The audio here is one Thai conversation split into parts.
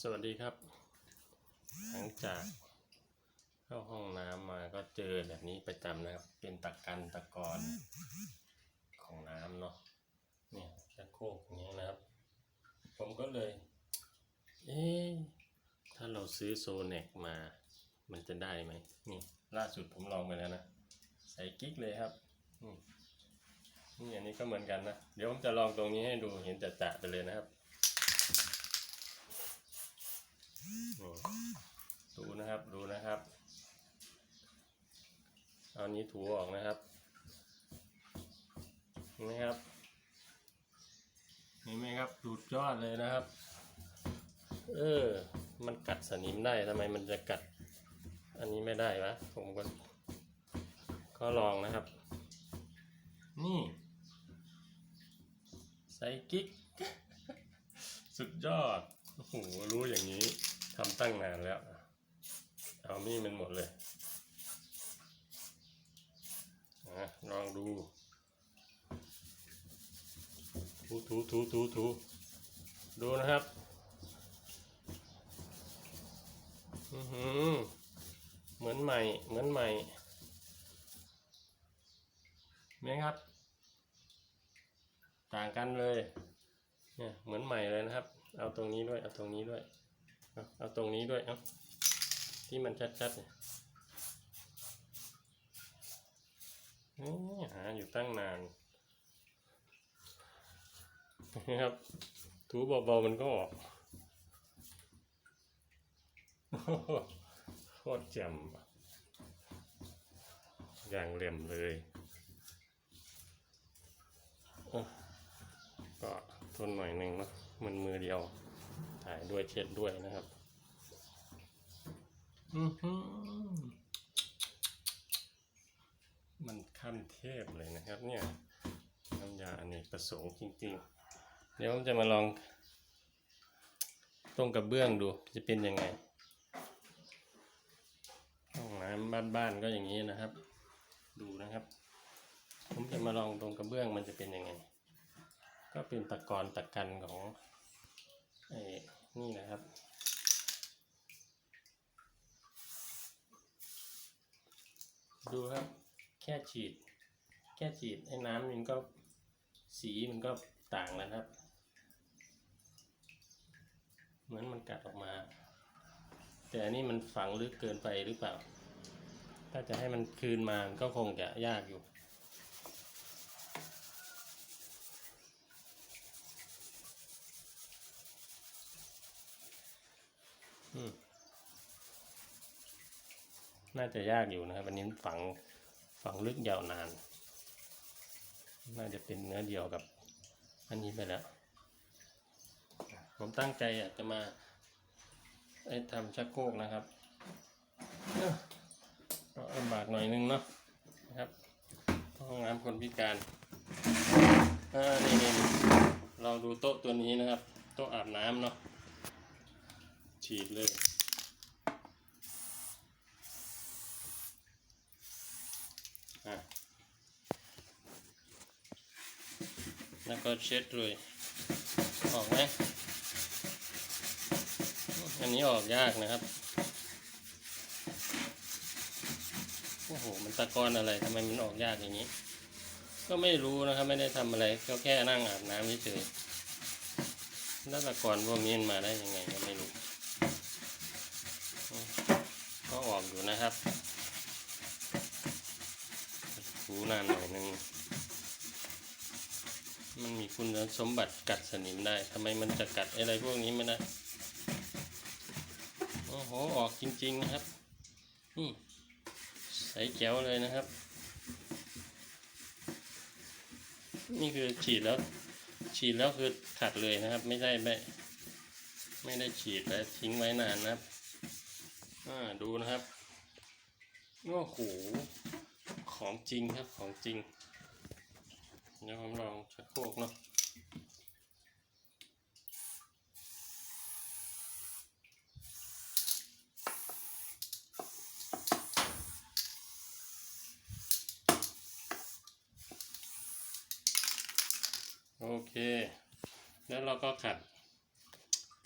สวัสดีครับ หลังจากเข้าห้องน้ำมาก็เจอแบบนี้ประจำนะครับ เป็นตะกันตะกอนของน้ำเนาะเนี่ยชักโครกอย่างเงี้ยนะครับ ผมก็เลย เอ๊ะถ้าเราซื้อโซเน็กมา มันจะได้ไหมนี่ล่าสุดผมลองไปแล้วนะ ใส่กิ๊กเลยครับนี่อันนี้ก็เหมือนกันนะ เดี๋ยวผมจะลองตรงนี้ให้ดูเห็นจะๆไปเลยนะครับ นี่ ดูนะครับดูนะครับอานี้ถูออกนะครับเห็นไหมครับเห็นไหมครับดูดยอดเลยนะครับ เออ มันกัดสนิมได้ทำไมมันจะกัด อันนี้ไม่ได้วะผมก็ก็ลองนะครับ นี่ใส่กิ๊กสุดยอด โอ้โห รู้อย่างนี้ ทำตั้งนานแล้ว เอามีมันหมดเลยอะลองดู ถูถูถูถูถูดูนะครับเหมือนใหม่ เหมือนใหม่ไหมครับ ต่างกันเลย เนี่ย เหมือนใหม่เลยนะครับ เอาตรงนี้ด้วย เอาตรงนี้ด้วย เอาตรงนี้ด้วยเอาที่มันชัดๆเนี่ยนี่หาอยู่ตั้งนานนะครับ ถูเบาๆมันก็ออกโคตรแจ่มอย่างเหลี่ยมเลย ก็ทนหน่อยหนึ่งเนาะมันมือเดียว ถ่ายด้วยเช็ดด้วยนะครับมันขั้นเทพเลยนะครับ เนี่ยน้ำยาอเนกประสงค์จริงๆ เดี๋ยวผมจะมาลองตรงกระเบื้องดูจะเป็นยังไงห้องน้ำบ้านๆก็อย่างนี้นะครับ ดูนะครับ ผมจะมาลองตรงกระเบื้องมันจะเป็นยังไง ก็เป็นตะกอนตะกันของไอ้นี่นะครับ ดูครับ แค่ฉีด แค่ฉีดไอ้น้ำมันก็สีมันก็ต่างแล้วครับ เหมือนมันกัดออกมา แต่อันนี้มันฝังลึกเกินไปหรือเปล่า ถ้าจะให้มันคืนมาก็คงจะยากอยู่อืม น่าจะยากอยู่นะครับอันนี้ฝังฝังลึกยาวนาน น่าจะเป็นเนื้อเดียวกับ อันนี้ไปแล้ว ผมตั้งใจอยากจะมาทำชักโครกนะครับเอ้อก็ลำบากหน่อยนึงเนาะนะครับห้องน้ำคนพิการอ่านี่นี่ลองดูโต๊ะตัวนี้นะครับ โต๊ะอาบน้ำเนาะฉีดเลย อะ แล้วก็เช็ดเลยออกไหมอันนี้ออกยากนะครับ โอ้โห มันตะกอนอะไรทำไมมันออกยากอย่างนี้ ก็ไม่รู้นะครับไม่ได้ทำอะไร ก็แค่นั่งอาบน้ำเฉยๆแล้วตะกอนพวกนี้มาได้ยังไงก็ไม่รู้ ก็ออกอยู่นะครับ ถู นานหน่อยนึง มันมีคุณสมบัติกัดสนิมได้ทำไมมันจะกัดอะไรพวกนี้ไม่ได้โอ้โหออกจริง ๆ นะครับนี่ใสแจ๋วเลยนะครับ นี่คือฉีดแล้ว ฉีดแล้วคือขัดเลยนะครับ ไม่ได้ไม่ไม่ได้ฉีดแล้วทิ้งไว้นานนะครับ อ่าดูนะครับโอ้โห ของจริงครับของจริงเดี๋ยวผมลองชักโครกเนาะโอเค แล้วเราก็ขัด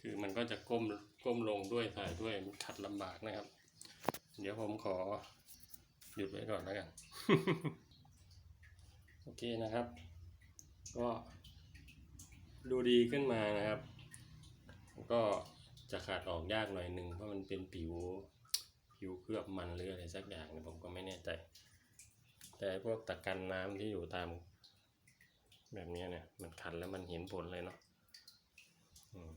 คือมันก็จะก้มก้มลงด้วยถ่ายด้วยมันขัดลำบากนะครับ เดี๋ยวผมขอ หยุดไว้ก่อนแล้วกัน โอเคนะครับ ก็ดูดีขึ้นมานะครับ ก็จะขาดออกยากหน่อยหนึ่งเพราะมันเป็นผิวผิวเคลือบมันหรืออะไรสักอย่างเนี่ยผมก็ไม่แน่ใจ แต่พวกตะกันน้ำที่อยู่ตาม แบบเนี้ยเนี่ยมันขัดแล้วมันเห็นผลเลยเนาะ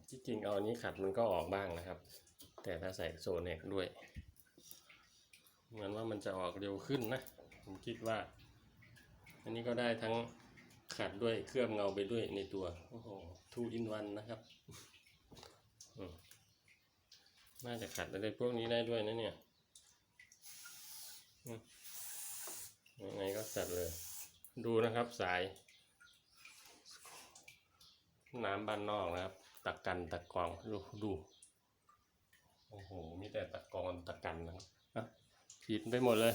ที่จริงเอาอันนี้ขัดมันก็ออกบ้างนะครับ แต่ถ้าใส่โซเน็กด้วย เหมือนว่ามันจะออกเร็วขึ้นนะ ผมคิดว่า อันนี้ก็ได้ทั้งขัดด้วยเคลือบเงาไปด้วยในตัว โอ้โห two in one นะครับ น่าจะขัดอะไรพวกนี้ได้ด้วยนะเนี่ยยังไงก็จัดเลย ดูนะครับสาย น้ำบ้านนอกนะครับ ตะกันตะกรองดูดู โอ้โห มีแต่ตะกอนตะกันนะครับอะ ผิดไปหมดเลย